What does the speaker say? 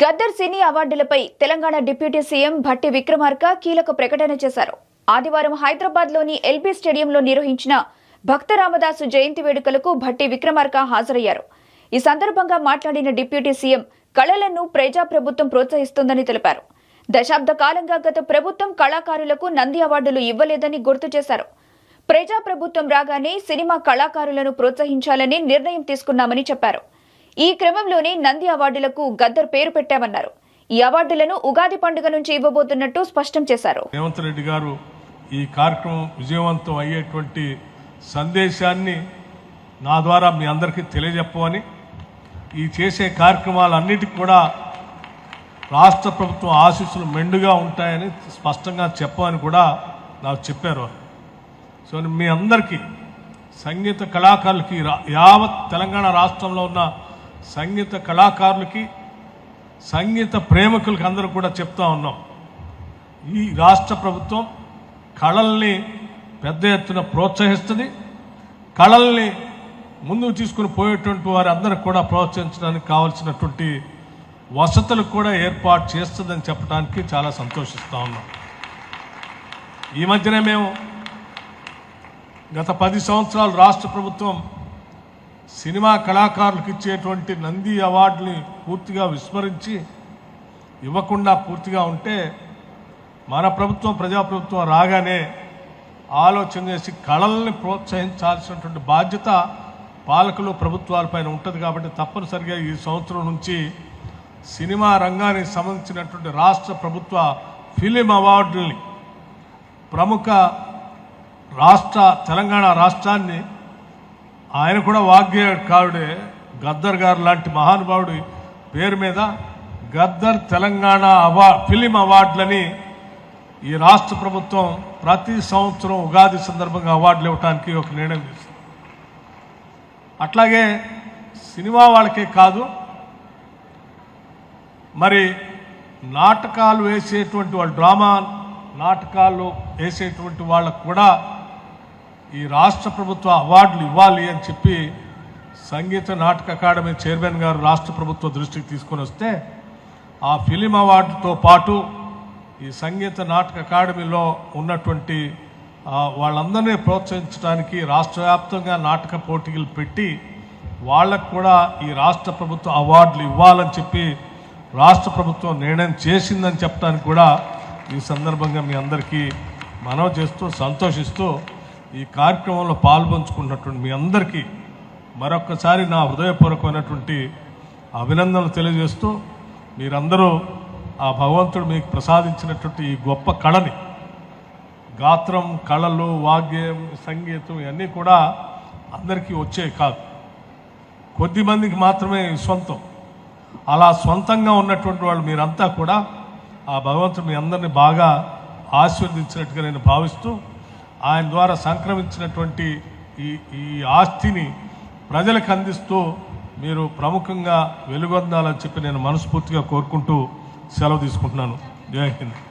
Gaddar cine అవార్డులపై Telangana deputy CM Bhatti Vikramarka కీలక ప్రకటన చేశారు. ఆదివారం హైదరాబాద్లోని ఎల్బీ స్టేడియంలో నిర్వహించిన భక్త రామదాసు జయంతి వేడుకలకు భట్టి విక్రమార్క హాజరయ్యారు. ఈ సందర్భంగా మాట్లాడిన డిప్యూటీ సీఎం కళలను ప్రజాప్రభుత్వం ప్రోత్సహిస్తోందని తెలిపారు. దశాబ్ద కాలంగా గత ప్రభుత్వం కళాకారులకు నంది అవార్డులు ఇవ్వలేదని గుర్తు చేశారు. ప్రజాప్రభుత్వం రాగానే సినిమా కళాకారులను ప్రోత్సహించాలని నిర్ణయం తీసుకున్నామని చెప్పారు. ఈ క్రమంలోనే నంది అవార్డులకు గద్దర్ పేరు పెట్టామన్నారు. ఈ అవార్డులను ఉగాది పండుగ నుంచి ఇవ్వబోతున్నట్టు స్పష్టం చేశారు. రేవంత్ రెడ్డి గారు ఈ కార్యక్రమం విజయవంతం అయ్యేటువంటి సందేశాన్ని నా ద్వారా మీ అందరికీ తెలియజెప్పమని ఈ చేసే కార్యక్రమాలన్నిటికీ కూడా రాష్ట్ర ప్రభుత్వం ఆశీస్సులు మెండుగా ఉంటాయని స్పష్టంగా చెప్పమని కూడా నాకు చెప్పారు. సో మీ అందరికీ సంగీత కళాకారులకి రా- యావత్ తెలంగాణ రాష్ట్రంలో ఉన్న సంగీత కళాకారులకి సంగీత ప్రేమికులకి అందరూ కూడా చెప్తా ఉన్నాం. ఈ రాష్ట్ర ప్రభుత్వం కళల్ని పెద్ద ఎత్తున ప్రోత్సహిస్తుంది. కళల్ని ముందుకు తీసుకుని పోయేటువంటి వారి అందరికి కూడా ప్రోత్సహించడానికి కావాల్సినటువంటి వసతులు కూడా ఏర్పాటు చేస్తుందని చెప్పడానికి చాలా సంతోషిస్తూ ఉన్నాం. ఈ మధ్యనే మేము గత పది సంవత్సరాలు రాష్ట్ర ప్రభుత్వం సినిమా కళాకారులకు ఇచ్చేటువంటి నంది అవార్డుని పూర్తిగా విస్మరించి ఇవ్వకుండా పూర్తిగా ఉంటే మన ప్రభుత్వం ప్రజాప్రభుత్వం రాగానే ఆలోచన చేసి కళల్ని ప్రోత్సహించాల్సినటువంటి బాధ్యత పాలకులు ప్రభుత్వాలపైన ఉంటుంది కాబట్టి తప్పనిసరిగా ఈ సంవత్సరం నుంచి సినిమా రంగానికి సంబంధించినటువంటి రాష్ట్ర ప్రభుత్వ ఫిలిం అవార్డుల్ని ప్రముఖ రాష్ట్ర తెలంగాణ రాష్ట్రాన్ని ఆయన కూడా వాగ్గేయకారుడే గద్దర్ గారు లాంటి మహానుభావుడి పేరు మీద గద్దర్ తెలంగాణ అవా ఫిలిం అవార్డులని ఈ రాష్ట్ర ప్రభుత్వం ప్రతి సంవత్సరం ఉగాది సందర్భంగా అవార్డులు ఇవ్వడానికి ఒక నిర్ణయం తీసుకుంది. అట్లాగే సినిమా వాళ్ళకే కాదు మరి నాటకాలు వేసేటువంటి వాళ్ళు డ్రామా నాటకాలు వేసేటువంటి వాళ్ళకు కూడా ఈ రాష్ట్ర ప్రభుత్వ అవార్డులు ఇవ్వాలి అని చెప్పి సంగీత నాటక అకాడమీ చైర్మన్ గారు రాష్ట్ర ప్రభుత్వ దృష్టికి తీసుకొని వస్తే ఆ ఫిలిం అవార్డుతో పాటు ఈ సంగీత నాటక అకాడమీలో ఉన్నటువంటి వాళ్ళందరినీ ప్రోత్సహించడానికి రాష్ట్ర వ్యాప్తంగా నాటక పోటీలు పెట్టి వాళ్ళకు కూడా ఈ రాష్ట్ర ప్రభుత్వ అవార్డులు ఇవ్వాలని చెప్పి రాష్ట్ర ప్రభుత్వం నిర్ణయం చేసిందని చెప్పడానికి కూడా ఈ సందర్భంగా మీ అందరికీ మనవి చేస్తూ సంతోషిస్తూ ఈ కార్యక్రమంలో పాల్పంచుకున్నటువంటి మీ అందరికీ మరొక్కసారి నా హృదయపూర్వకమైనటువంటి అభినందనలు తెలియజేస్తూ మీరందరూ ఆ భగవంతుడు మీకు ప్రసాదించినటువంటి ఈ గొప్ప కళని గాత్రం కళలు వాగ్యం సంగీతం ఇవన్నీ కూడా అందరికీ వచ్చేవి కాదు. కొద్ది మందికి మాత్రమే సొంతం. అలా సొంతంగా ఉన్నటువంటి వాళ్ళు మీరంతా కూడా ఆ భగవంతుడు మీ అందరిని బాగా ఆశీర్వదించినట్టుగా నేను భావిస్తూ ఆయన ద్వారా సంక్రమించినటువంటి ఈ ఈ ఆస్తిని ప్రజలకు అందిస్తూ మీరు ప్రముఖంగా వెలుగొందాలని చెప్పి నేను మనస్ఫూర్తిగా కోరుకుంటూ సెలవు తీసుకుంటున్నాను. జై హింద్.